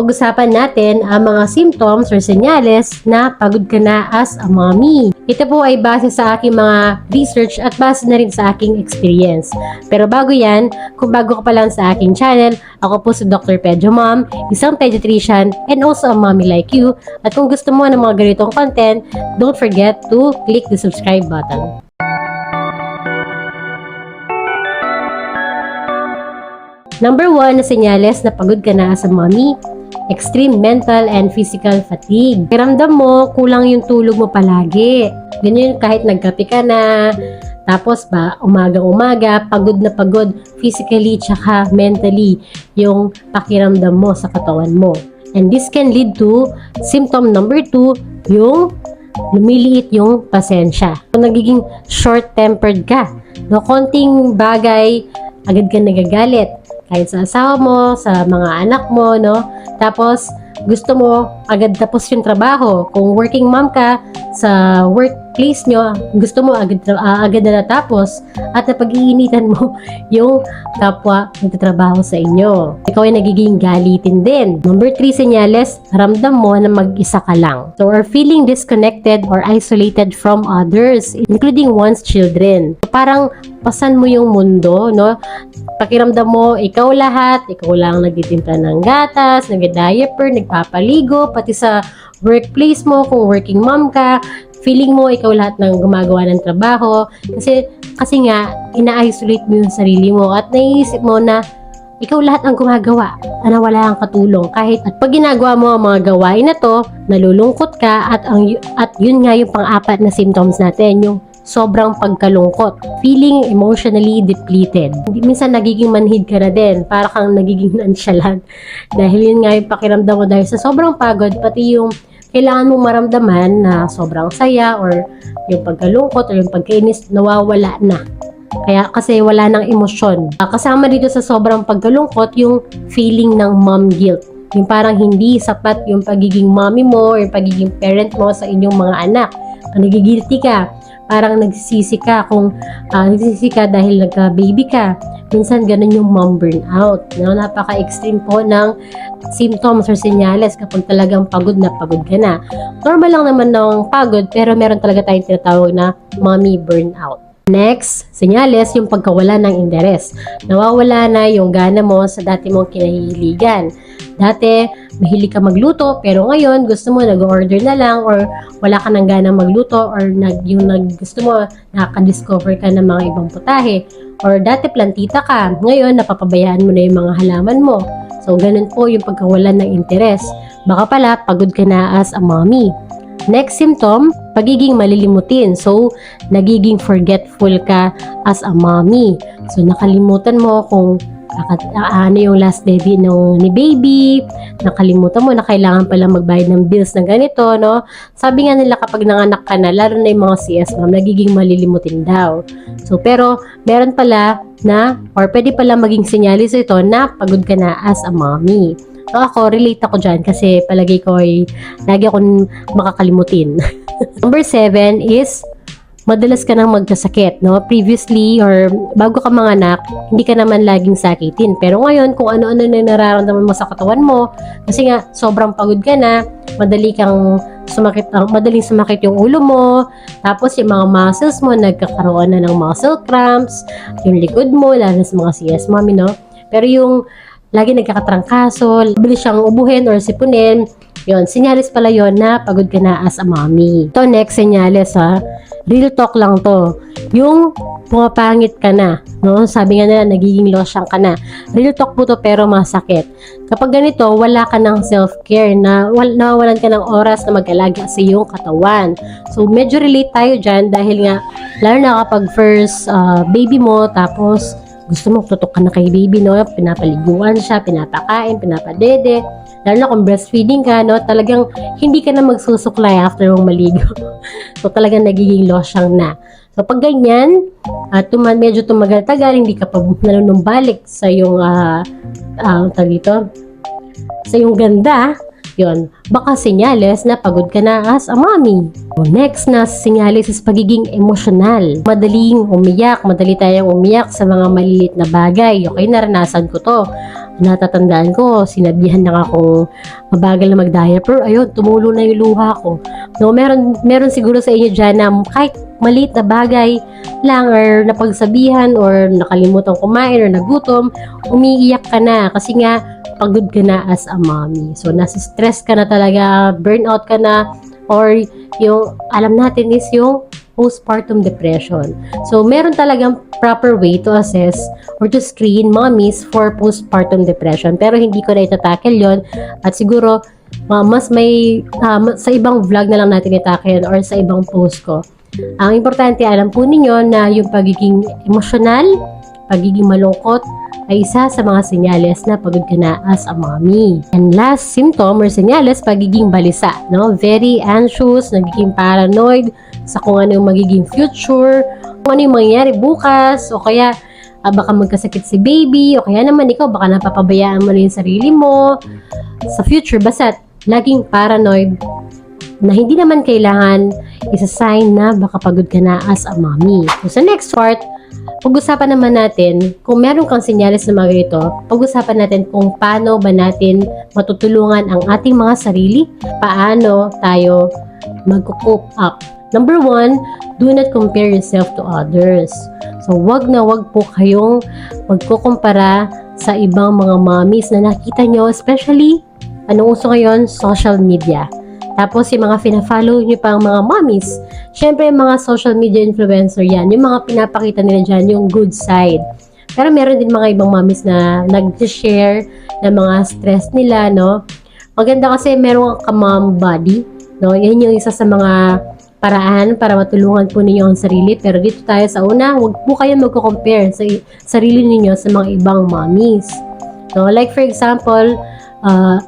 pag-usapan natin ang mga symptoms or senyales na pagod ka na as a mommy. Ito po ay base sa aking mga research at base na rin sa aking experience. Pero bago yan, kung bago ka pa lang sa aking channel, ako po si Dr. Pedro Mom, isang pediatrician and also a mommy like you. At kung gusto mo ng mga ganitong content, don't forget to click the subscribe button. Number one na senyales na pagod ka na as a mommy, extreme mental and physical fatigue. Ramdam mo, kulang yung tulog mo palagi. Ganyan kahit nagkape ka na, tapos ba, umaga-umaga, pagod na pagod, physically tsaka mentally, yung pakiramdam mo sa katawan mo. And this can lead to symptom number two, yung lumiliit yung pasensya. Kung nagiging short-tempered ka, no, konting bagay, agad ka nagagalit. Kahit sa asawa mo, sa mga anak mo, no? Tapos, gusto mo agad tapos yung trabaho. Kung working mom ka, sa workplace nyo, gusto mo agad, ah, agad na natapos at napag-iinitan mo yung kapwa nagtatrabaho sa inyo. Ikaw ay nagiging galitin din. Number three senyales, ramdam mo na mag-isa ka lang. So, or feeling disconnected or isolated from others, including one's children. So, parang pasan mo yung mundo, no? Pakiramdam mo, ikaw lahat, ikaw lang nagtitimpla ng gatas, nag-diaper, nagpapaligo, pati sa workplace mo, kung working mom ka, feeling mo ikaw lahat ng gumagawa ng trabaho. Kasi, kasi nga, ina-isolate mo yung sarili mo at naiisip mo na ikaw lahat ang gumagawa na wala kang katulong. Kahit at pag ginagawa mo ang mga gawain na to nalulungkot ka at ang at yun nga yung pang-apat na symptoms natin yung sobrang pagkalungkot. Feeling emotionally depleted. Minsan nagiging manhid ka na din para kang nagiging nonchalant. Dahil yun nga yung pakiramdam mo dahil sa sobrang pagod pati yung kailangan mong maramdaman na sobrang saya or yung pagkalungkot or yung pagkainis nawawala na kaya kasi wala nang emosyon. Ah, Kasama dito sa sobrang pagkalungkot yung feeling ng mom guilt. Yung parang hindi sapat yung pagiging mommy mo or yung pagiging parent mo sa inyong mga anak. Nagigilty ka, parang nagsisisi ka kung ah, nagsisisi ka dahil nagka-baby ka. Minsan ganun yung mom burnout. No? Napaka-extreme po ng symptoms or senyales kapag talagang pagod na pagod ka na. Normal lang naman ng pagod pero meron talaga tayong tinatawag na mommy burnout. Next, senyales yung pagkawala ng interes. Nawawala na yung gana mo sa dati mong kinahihiligan. Dati, mahilig ka magluto, pero ngayon gusto mo nag-order na lang or wala ka nang gana magluto or nag, yung nag, gusto mo nakaka-discover ka ng mga ibang putahe. Or dati plantita ka, ngayon napapabayaan mo na yung mga halaman mo. So, ganun po yung pagkawalan ng interes. Baka pala, pagod ka na as a mommy. Next symptom, pagiging malilimutin. So, nagiging forgetful ka as a mommy. So, nakalimutan mo kung ano yung last baby nung ni baby, nakalimutan mo na kailangan pala magbayad ng bills na ganito, no? Sabi nga nila kapag nanganak ka na, lalo na yung mga CS mom, nagiging malilimutin daw. So, pero meron pala na, or pwede pala maging senyalis ito na pagod ka na as a mommy. So, ako, relate ako dyan kasi palagi ko ay lagi akong makakalimutin. Number seven is madalas ka nang magkasakit, no? Previously or bago ka manganak, hindi ka naman laging sakitin. Pero ngayon, kung ano-ano na nararamdaman mo sa katawan mo, kasi nga sobrang pagod ka na, madali kang sumakit ang madaling sumakit yung ulo mo, tapos yung mga muscles mo nagkakaroon na ng muscle cramps, yung likod mo, lalo sa mga CS mommy, no? Pero yung lagi nagkakatrangkaso, bilis siyang ubuhin or sipunin, yon sinyalis pala yon na pagod ka na as a mommy. Ito next sinyalis ha, real talk lang to. Yung pumapangit ka na, no? Sabi nga nila, nagiging losyang ka na. Real talk po to pero masakit. Kapag ganito, wala ka ng self-care na wal, nawawalan ka ng oras na mag-alaga sa iyong katawan. So, medyo relate tayo dyan dahil nga, lalo na kapag first uh, baby mo, tapos gusto mo tutok ka na kay baby, no? Pinapaliguan siya, pinapakain, pinapadede. Lalo na kung breastfeeding ka, no? Talagang hindi ka na magsusuklay after mong maligo. so, talagang nagiging losyang na. So, pag ganyan, at tuma- medyo tumagal-tagal, hindi ka pa nanunumbalik sa yung, uh, uh, dito, sa yung ganda, yon. Baka senyales na pagod ka na as a mommy. So, next na senyales is pagiging emosyonal. Madaling umiyak, madali tayong umiyak sa mga maliliit na bagay. Okay, naranasan ko to. Natatandaan ko, sinabihan lang akong mabagal na mag-diaper. Ayun, tumulo na yung luha ko. No, meron, meron siguro sa inyo dyan na kahit maliit na bagay lang or napagsabihan or nakalimutan kumain or nagutom, umiiyak ka na kasi nga pagod ka na as a mommy. So, nasa stress ka na talaga, burnout ka na, or yung alam natin is yung postpartum depression. So, meron talagang proper way to assess or to screen mommies for postpartum depression. Pero hindi ko na itatakel yon at siguro uh, mas may uh, sa ibang vlog na lang natin itakel or sa ibang post ko. Ang importante, alam po ninyo na yung pagiging emosyonal, pagiging malungkot, ay isa sa mga senyales na pagod ka na as a mommy. And last symptom or senyales, pagiging balisa. No? Very anxious, nagiging paranoid sa kung ano yung magiging future, kung ano yung mangyayari bukas, o kaya ah, baka magkasakit si baby, o kaya naman ikaw, baka napapabayaan mo na yung sarili mo sa future. Basta, laging paranoid na hindi naman kailangan isa sign na baka pagod ka na as a mommy. So, sa next part, pag-usapan naman natin, kung meron kang senyales na mga ganito, pag-usapan natin kung paano ba natin matutulungan ang ating mga sarili, paano tayo mag-cope up. Number one, do not compare yourself to others. So, wag na wag po kayong magkukumpara sa ibang mga mommies na nakita nyo, especially, anong uso ngayon? Social media. Tapos, yung mga fina-follow nyo pang mga mommies, syempre, yung mga social media influencer yan, yung mga pinapakita nila dyan, yung good side. Pero meron din mga ibang mommies na nag-share ng mga stress nila, no? Maganda kasi meron kang mom body, no? Yan yung isa sa mga paraan para matulungan po ninyo ang sarili. Pero dito tayo sa una, huwag po kayo magko-compare sa sarili ninyo sa mga ibang mommies. No? Like for example, uh,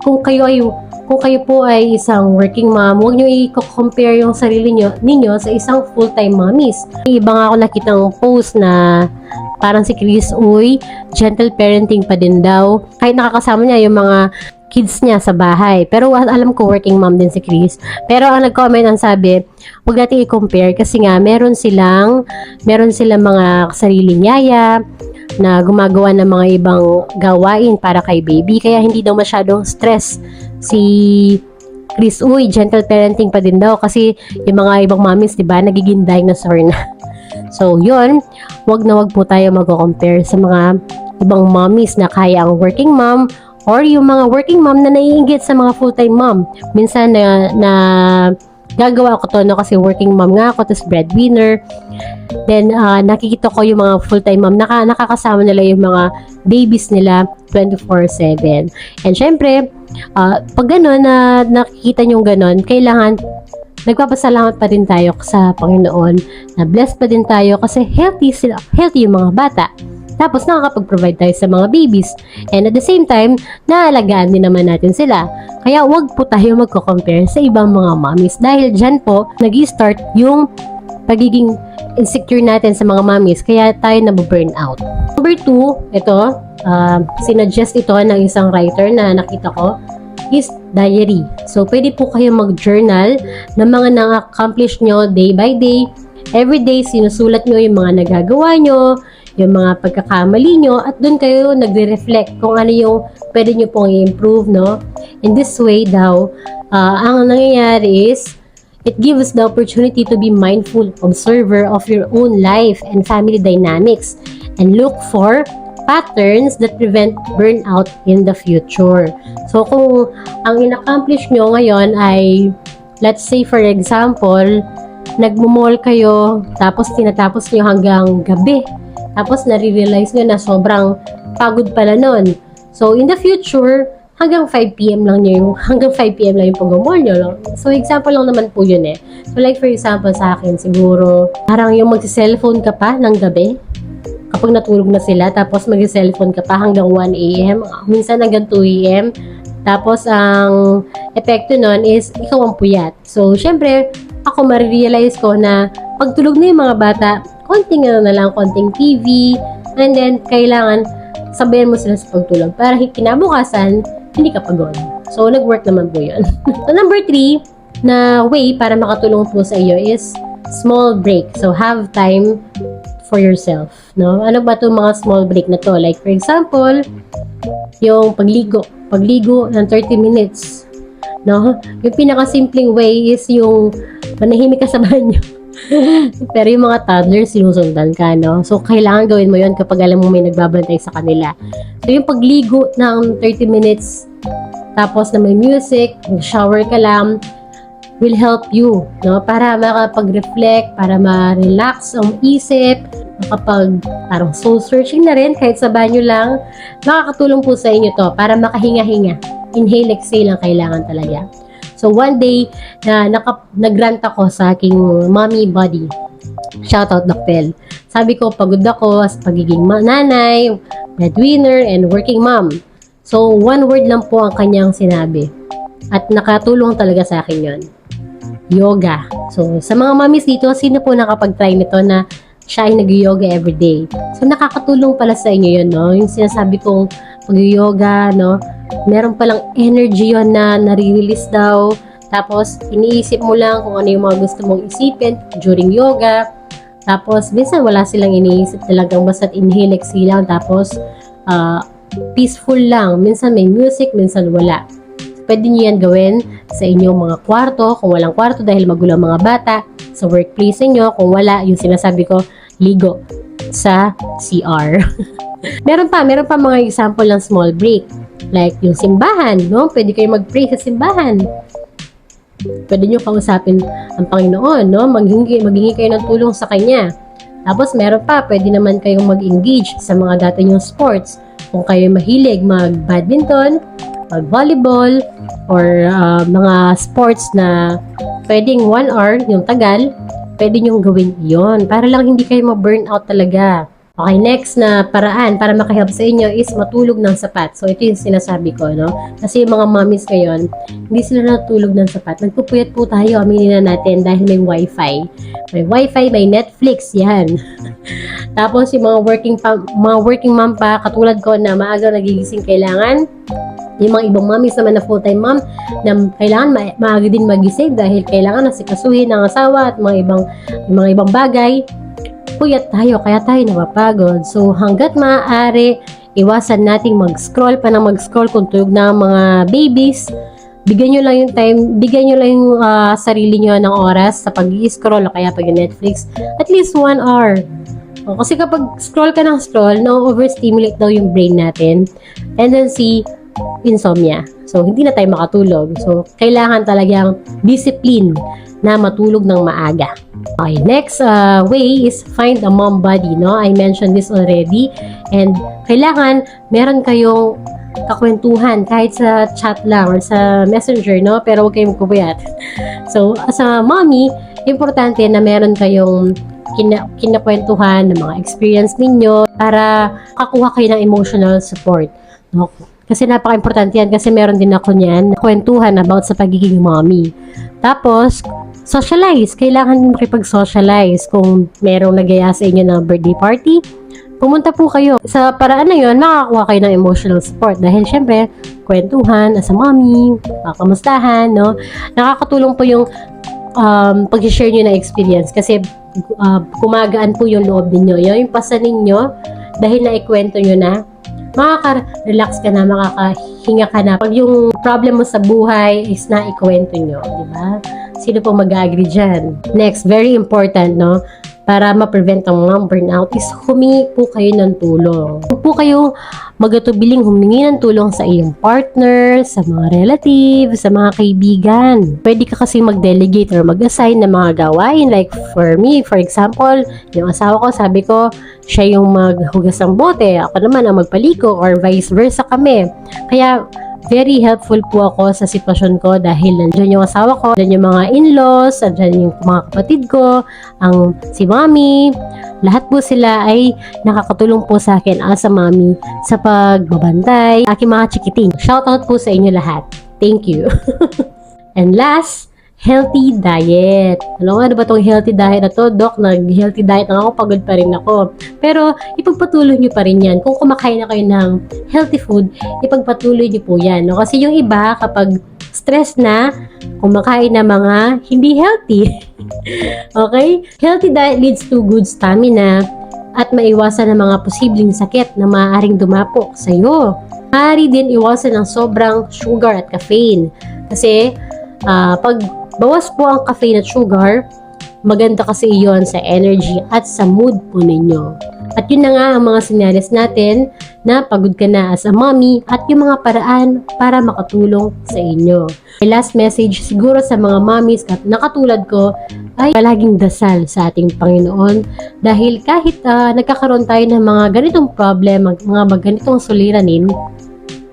kung kayo ay kung kayo po ay isang working mom, huwag nyo i-compare yung sarili nyo, ninyo sa isang full-time mommies. May Iba nga ako nakitang post na parang si Chris, uy, gentle parenting pa din daw. Kahit nakakasama niya yung mga kids niya sa bahay. Pero alam ko working mom din si Chris. Pero ang nag-comment ang sabi, huwag natin i-compare kasi nga meron silang meron silang mga sariling yaya na gumagawa ng mga ibang gawain para kay baby kaya hindi daw masyadong stress si Chris Uy, gentle parenting pa din daw kasi yung mga ibang mommies, 'di ba, nagiging dinosaur na. So, yun, wag na wag po tayo mag-compare sa mga ibang mommies na kaya ang working mom or yung mga working mom na naiingit sa mga full-time mom. Minsan na, na gagawa ko to no kasi working mom nga ako tapos breadwinner. Then ah, nakikita ko yung mga full-time mom naka, nakakasama nila yung mga babies nila 24/7 and syempre ah, pag gano'n na nakikita nyo gano'n kailangan nagpapasalamat pa din tayo sa Panginoon. Na blessed pa din tayo kasi healthy sila healthy yung mga bata tapos nakakapag-provide tayo sa mga babies. And at the same time, naalagaan din naman natin sila. Kaya wag po tayo magko-compare sa ibang mga mommies dahil dyan po nag start yung pagiging insecure natin sa mga mommies kaya tayo nabu-burn out. Number two, ito, uh, sinuggest ito ng isang writer na nakita ko is diary. So, pwede po kayo mag-journal ng mga na-accomplish nyo day by day. Every day, sinusulat nyo yung mga nagagawa nyo, yung mga pagkakamali nyo, at doon kayo nagre-reflect kung ano yung pwede nyo pong i-improve, no? In this way daw, ah, ang nangyayari is, it gives the opportunity to be mindful observer of your own life and family dynamics and look for patterns that prevent burnout in the future. So, kung ang in-accomplish nyo ngayon ay, let's say for example, nagmumall kayo, tapos tinatapos nyo hanggang gabi. Tapos nare-realize nyo na sobrang pagod pala nun. So, in the future, hanggang 5pm lang nyo yung, hanggang 5pm lang yung pag-mall nyo. No? So, example lang naman po yun eh. So, like for example sa akin, siguro, parang yung mag-cellphone ka pa ng gabi, kapag natulog na sila, tapos mag-cellphone ka pa hanggang 1 a.m., minsan hanggang 2 a.m., tapos, ang epekto nun is, ikaw ang puyat. So, syempre, ako marirealize ko na pagtulog na yung mga bata, konting ano na lang, konting TV, and then, kailangan sabayan mo sila sa pagtulog para kinabukasan, hindi ka pagod. So, nag-work naman po yun. so, number three, na way para makatulong po sa iyo is small break. So, have time for yourself. No? Ano ba itong mga small break na to? Like, for example, yung pagligo. Pagligo ng 30 minutes. No? Yung pinakasimpleng way is yung manahimik ka sa banyo. Pero yung mga toddlers, sinusundan ka, no? So, kailangan gawin mo yon kapag alam mo may nagbabantay sa kanila. So, yung pagligo ng 30 minutes, tapos na may music, shower ka lang, will help you, no? Para makapag-reflect, para ma-relax ang isip, makapag parang soul searching na rin kahit sa banyo lang. Makakatulong po sa inyo to para makahinga-hinga. Inhale, exhale ang kailangan talaga. So one day na naka, nagrant ako sa aking mommy body. Shout out Doctel. Sabi ko pagod ako sa pagiging nanay, breadwinner, and working mom. So one word lang po ang kanyang sinabi. At nakatulong talaga sa akin yon yoga. So, sa mga mommies dito, sino po nakapag-try nito na siya ay nag-yoga everyday? So, nakakatulong pala sa inyo yun, no? Yung sinasabi kong pag-yoga, no? Meron palang energy yon na nare-release daw. Tapos, iniisip mo lang kung ano yung mga gusto mong isipin during yoga. Tapos, minsan wala silang iniisip talagang basta inhale, exhale lang. Tapos, ah, peaceful lang. Minsan may music, minsan wala. Pwede nyo yan gawin sa inyong mga kwarto, kung walang kwarto dahil magulang mga bata, sa workplace nyo, kung wala, yung sinasabi ko, ligo sa CR. meron pa, meron pa mga example ng small break. Like yung simbahan, no? Pwede kayo mag-pray sa simbahan. Pwede nyo kausapin ang Panginoon, no? Maghingi, maghingi kayo ng tulong sa Kanya. Tapos meron pa, pwede naman kayong mag-engage sa mga dati nyong sports. Kung kayo mahilig mag-badminton, mag-volleyball, or uh, mga sports na pwedeng one hour, yung tagal, pwede nyong gawin yon para lang hindi kayo ma-burn out talaga. Okay, next na paraan para makahelp sa inyo is matulog ng sapat. So, ito yung sinasabi ko, no? Kasi yung mga mommies ngayon, hindi sila natulog ng sapat. Nagpupuyat po tayo, aminin na natin, dahil may wifi. May wifi, may Netflix, yan. Tapos, yung mga working, pa, mga working mom pa, katulad ko na maaga nagigising kailangan, yung mga ibang mommies naman na full-time mom na kailangan ma- maaga din magising dahil kailangan nasikasuhin ng asawa at mga ibang mga ibang bagay puyat tayo kaya tayo napapagod. So hanggat maaari iwasan nating mag-scroll pa ng mag-scroll kung tulog na ang mga babies. Bigyan nyo lang yung time bigyan nyo lang yung ah, sarili nyo ng oras sa pag-i-scroll o kaya pag Netflix at least one hour. O, kasi kapag scroll ka ng scroll, no overstimulate daw yung brain natin. Tendency, insomnia. So, hindi na tayo makatulog. So, kailangan talagang discipline na matulog ng maaga. Okay, next uh, way is find a mom buddy, no? I mentioned this already. And kailangan meron kayong kakwentuhan kahit sa chat lang or sa messenger, no? Pero huwag kayong magpupuyat. So, as a mommy, importante na meron kayong kina, kinakwentuhan ng mga experience ninyo para kakuha kayo ng emotional support. No? Kasi napaka-importante yan kasi meron din ako niyan kwentuhan about sa pagiging mommy. Tapos, socialize. Kailangan din makipag-socialize kung merong nagaya sa inyo ng birthday party. Pumunta po kayo. Sa paraan na yun, makakakuha kayo ng emotional support. Dahil syempre, kwentuhan, as a mommy, kamustahan, no? Nakakatulong po yung um, pag-share nyo ng experience kasi uh, kumagaan po yung loob ninyo. Yung pasa ninyo, dahil naikwento nyo na, makaka-relax ka na, makakahinga ka na. Pag yung problem mo sa buhay is naikwento nyo, di ba? Sino po mag-agree dyan? Next, very important, no? Para ma-prevent ang mga burnout is humingi po kayo ng tulong. Huwag po kayo magatubiling humingi ng tulong sa iyong partner, sa mga relatives, sa mga kaibigan. Pwede ka kasi mag-delegate or mag-assign ng mga gawain. Like for me, for example, yung asawa ko, sabi ko, siya yung maghugas ng bote, ako naman ang magpaliko or vice versa kami. Kaya very helpful po ako sa sitwasyon ko dahil nandiyan yung asawa ko, nandiyan yung mga in-laws, nandiyan yung mga kapatid ko, ang si mommy, lahat po sila ay nakakatulong po sa akin as a mommy sa pagbabantay, aking mga chikiting. Shoutout po sa inyo lahat. Thank you. And last, healthy diet. Ano nga, ano ba tong healthy diet na to? Dok, nag-healthy diet na ako, pagod pa rin ako. Pero, ipagpatuloy nyo pa rin yan. Kung kumakain na kayo ng healthy food, ipagpatuloy nyo po yan. No? Kasi yung iba, kapag stress na, kumakain na mga hindi healthy. okay? Healthy diet leads to good stamina at maiwasan ang mga posibleng sakit na maaaring dumapok sa iyo. Maaari din iwasan ang sobrang sugar at caffeine. Kasi ah, pag bawas po ang caffeine at sugar, maganda kasi iyon sa energy at sa mood po ninyo. At yun na nga ang mga senyales natin na pagod ka na as a mommy at yung mga paraan para makatulong sa inyo. My last message siguro sa mga mommies kat- na katulad ko ay palaging dasal sa ating Panginoon dahil kahit ah, nagkakaroon tayo ng mga ganitong problem, mga ganitong suliranin,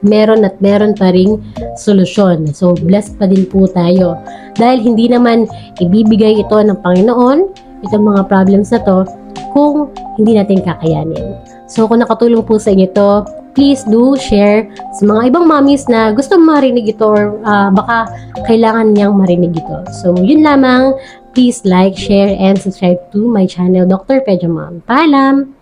meron at meron pa ring solusyon. So, blessed pa din po tayo. Dahil hindi naman ibibigay ito ng Panginoon, itong mga problems na to, kung hindi natin kakayanin. So, kung nakatulong po sa inyo to, please do share sa mga ibang mommies na gusto marinig ito or ah, baka kailangan niyang marinig ito. So, yun lamang. Please like, share, and subscribe to my channel, Dr. Pedro Mom. Paalam!